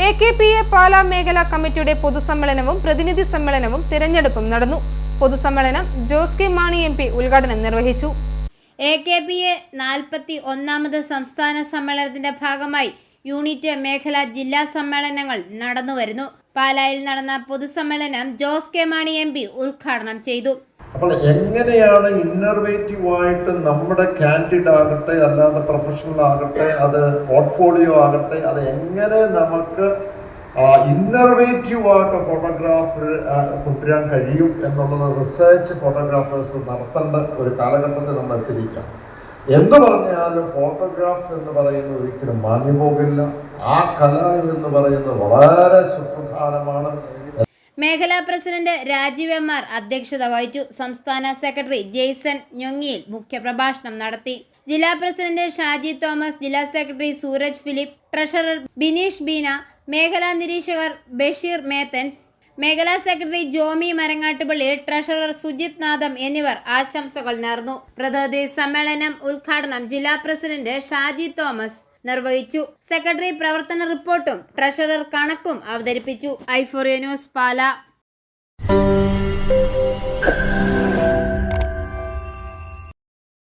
A K P A Pala മേഖലാ കമ്മിറ്റിയുടെ പൊതുസമ്മേളനവും പ്രതിനിധി സമ്മേളനവും തിരഞ്ഞെടുപ്പും നടന്നു. പൊതുസമ്മേളനം Jose K Mani M P ഉദ്ഘാടനം നിർവഹിച്ചു. എ കെ പി എ നാൽപ്പത്തി ഒന്നാമത് സംസ്ഥാന സമ്മേളനത്തിന്റെ ഭാഗമായി യൂണിറ്റ് മേഖല ജില്ലാ സമ്മേളനങ്ങൾ നടന്നുവരുന്നു. പാലായിൽ നടന്ന പൊതുസമ്മേളനം Jose K Mani M P ഉദ്ഘാടനം ചെയ്തു. അപ്പോൾ എങ്ങനെയാണ് ഇന്നർവേറ്റീവ് ആയിട്ട് നമ്മുടെ കാൻഡിഡ് ആകട്ടെ അല്ലാതെ പ്രൊഫഷണൽ ആകട്ടെ അത് പോർട്ട്ഫോളിയോ ആകട്ടെ അത് എങ്ങനെ നമുക്ക് ഇന്നർവേറ്റീവ് ആയിട്ട് ഫോട്ടോഗ്രാഫ് കൊണ്ടുവരാൻ കഴിയും എന്നുള്ളത് റിസർച്ച് ഫോട്ടോഗ്രാഫേഴ്സ് നടത്തേണ്ട ഒരു കാലഘട്ടത്തിൽ നമ്മൾ എത്തിയിരിക്കാം എന്തു പറഞ്ഞാലും ഫോട്ടോഗ്രാഫ് എന്ന് പറയുന്നത് ഒരിക്കലും മാഞ്ഞു പോകില്ല ആ കല എന്ന് പറയുന്നത് വളരെ സുപ്രധാനമാണ്. മേഖലാ പ്രസിഡന്റ് രാജീവ് എം ആർ അധ്യക്ഷത വഹിച്ചു. സംസ്ഥാന സെക്രട്ടറി ജെയ്സൺ ഞൊങ്ങിയിൽ മുഖ്യപ്രഭാഷണം നടത്തി. ജില്ലാ പ്രസിഡന്റ് ഷാജി തോമസ് ജില്ലാ സെക്രട്ടറി സൂരജ് ഫിലിപ്പ് ട്രഷറർ ബിനീഷ് ബീന മേഖലാ നിരീക്ഷകർ ബഷീർ മേത്തൻസ് മേഖലാ സെക്രട്ടറി ജോമി മരങ്ങാട്ടുപള്ളി ട്രഷറർ സുജിത് നാഥം എന്നിവർ ആശംസകൾ നേർന്നു. പ്രതിനിധി സമ്മേളനം ഉദ്ഘാടനം ജില്ലാ പ്രസിഡന്റ് ഷാജി തോമസ് നിർവഹിച്ചു. സെക്രട്ടറി പ്രവർത്തന റിപ്പോർട്ടും ട്രഷറർ കണക്കും അവതരിപ്പിച്ചു. ഐഫോറിയ ന്യൂസ് പാല.